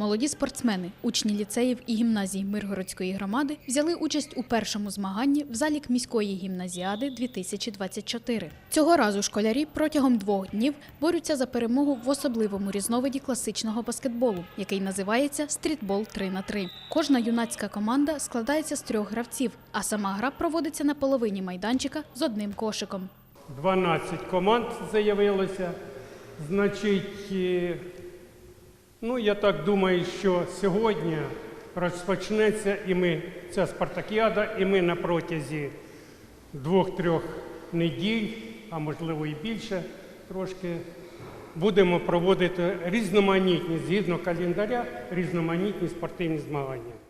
Молоді спортсмени, учні ліцеїв і гімназій Миргородської громади взяли участь у першому змаганні в залік міської гімназіади 2024. Цього разу школярі протягом двох днів борються за перемогу в особливому різновиді класичного баскетболу, який називається стрітбол 3 на 3 Кожна юнацька команда складається з трьох гравців, а сама гра проводиться на половині майданчика з одним кошиком. 12 команд заявилося. Значить, е, ну я так думаю, що сьогодні розпочнеться і ми, ця спартакіада, і ми на протязі двох-трьох неділь, а можливо і більше, трошки будемо проводити різноманітні, згідно календаря, різноманітні спортивні змагання.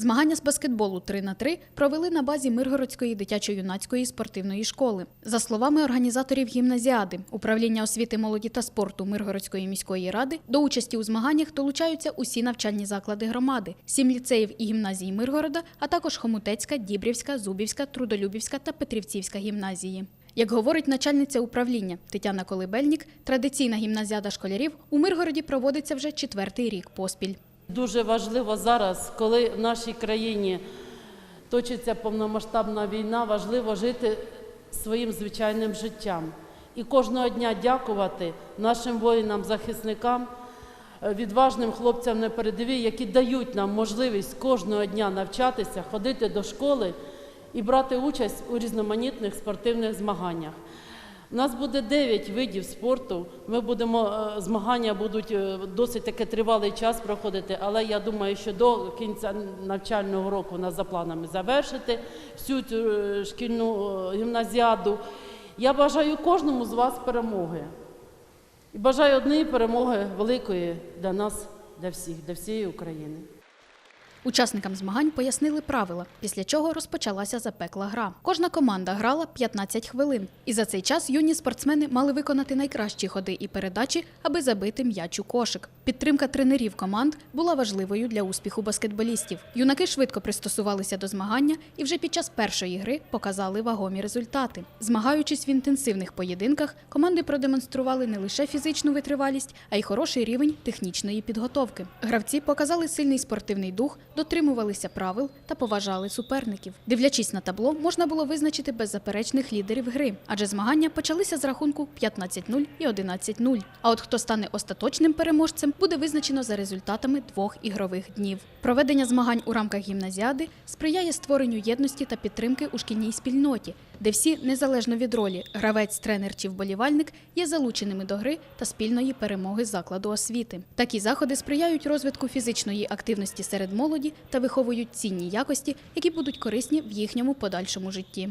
Змагання з баскетболу 3 на 3 провели на базі Миргородської дитячо-юнацької спортивної школи. За словами організаторів гімназіади, управління освіти, молоді та спорту Миргородської міської ради до участі у змаганнях долучаються усі навчальні заклади громади, сім ліцеїв і гімназій Миргорода, а також Хомутецька, Дібрівська, Зубівська, Трудолюбівська та Петрівцівська гімназії. Як говорить начальниця управління Тетяна Колибельнік, традиційна гімназіада школярів у Миргороді проводиться вже четвертий рік поспіль. Дуже важливо зараз, коли в нашій країні точиться повномасштабна війна, важливо жити своїм звичайним життям. І кожного дня дякувати нашим воїнам-захисникам, е, відважним хлопцям на передовій, які дають нам можливість кожного дня навчатися, ходити до школи і брати участь у різноманітних спортивних змаганнях. У нас буде 9 видів спорту. Ми будемо е, змагання будуть е, досить таки тривалий час проходити, але я думаю, що до кінця навчального року у нас за планами завершити всю цю е, шкільну гімназіаду. Я бажаю кожному з вас перемоги. І бажаю однієї перемоги великої для нас, для всіх, для всієї України. Учасникам змагань пояснили правила, після чого розпочалася запекла гра. Кожна команда грала 15 хвилин, і за цей час юні спортсмени мали виконати найкращі ходи і передачі, аби забити м'яч у кошик. Підтримка тренерів команд була важливою для успіху баскетболістів. Юнаки швидко пристосувалися до змагання і вже під час першої гри показали вагомі результати. Змагаючись в інтенсивних поєдинках, команди продемонстрували не лише фізичну витривалість, а й хороший рівень технічної підготовки. Гравці показали сильний спортивний дух, дотримувалися правил та поважали суперників. Дивлячись на табло, можна було визначити беззаперечних лідерів гри, адже змагання почалися з рахунку 15-0 і 11-0. А от хто стане остаточним переможцем, буде визначено за результатами двох ігрових днів. Проведення змагань у рамках гімназіади сприяє створенню єдності та підтримки у шкільній спільноті, де всі, незалежно від ролі, гравець, тренер чи вболівальник, є залученими до гри та спільної перемоги закладу освіти. Такі заходи сприяють розвитку фізичної активності серед молоді та виховують цінні якості, які будуть корисні в їхньому подальшому житті.